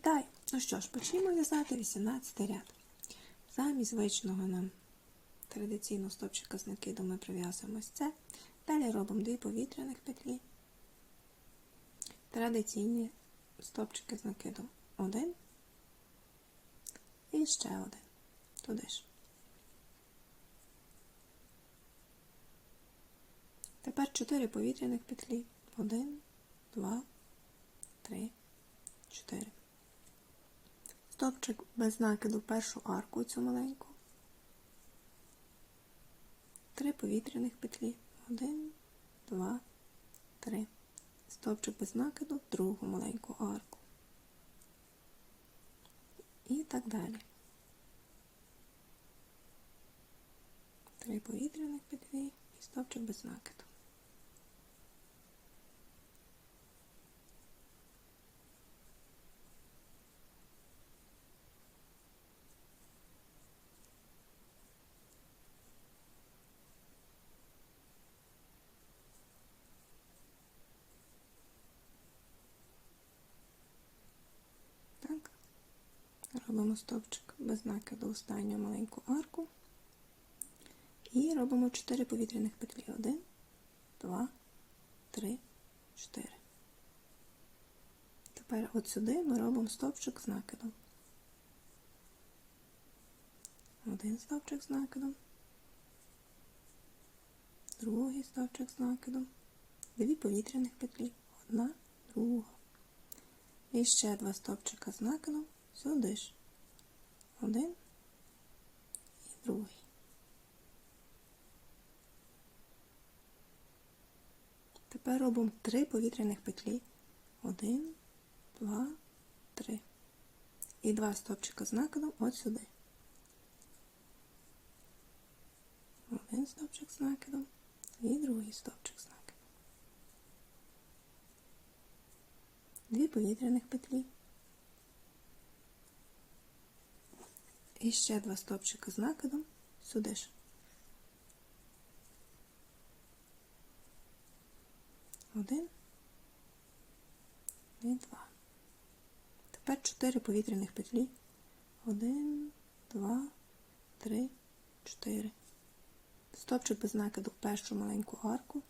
Вітаю! Ну що ж, почнімо в'язати 18 ряд. Замість звичного нам традиційного стопчика з накиду ми прив'язуємо ось це. Далі робимо дві повітряних петлі. Традиційні стопчики з накидом один і ще один. Туди ж. Тепер 4 повітряних петлі. 1, 2, 3, 4. Стопчик без накиду першу арку цю маленьку. Три повітряних петлі. 1, 2, 3. Стопчик без накиду другу маленьку арку. І так далі. Три повітряних петлі і стопчик без накиду. Так. Робимо стовпчик без накиду останню маленьку арку. І робимо 4 повітряних петлі. 1, 2, 3, 4. Тепер от сюди ми робимо стовпчик з накидом. Один стовпчик з накидом. Другий стовпчик з накидом. Дві повітряних петлі. Одна, друга. І ще два стовпчика з накидом сюди ж. Один і другий. Тепер робимо три повітряних петлі. Один, два, три. І два стовпчика з накидом от сюди. Один стовпчик з накидом і другий стовпчик з накидом. Дві повітряних петлі. І ще два стовпчика з накидом сюди ж. Один і два. Тепер чотири повітряних петлі. Один, два, три, чотири. Стовпчик без накиду в першу маленьку арку.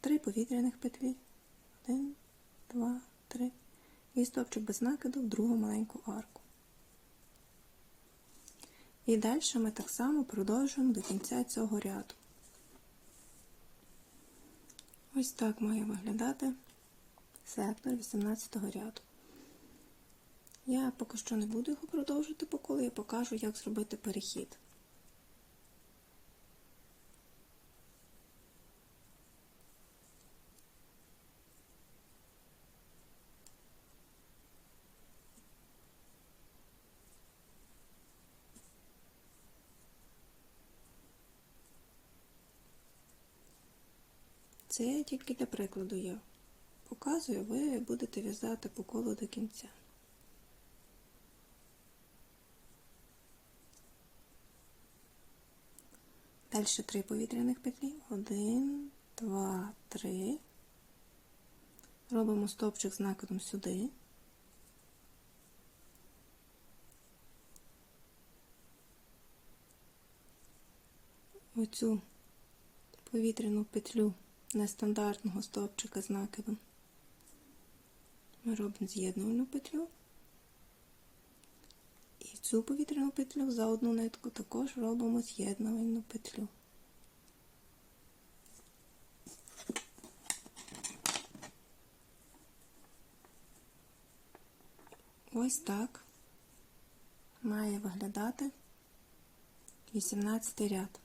Три повітряних петлі. Один, два, три. І стовпчик без накиду в другу маленьку арку. І далі ми так само продовжуємо до кінця цього ряду. Ось так має виглядати сектор 18 ряду. Я поки що не буду його продовжити по коли я покажу, як зробити перехід. Це я тільки для прикладу я показую, ви будете в'язати по колу до кінця. Далі три повітряних петлі. Один, два, три. Робимо стовпчик з накидом сюди. Оцю повітряну петлю нестандартного стовпчика з. Ми робимо з'єднувальну петлю. І в цю повітряну петлю за одну нитку також робимо з'єднувальну петлю. Ось так має виглядати 18 ряд.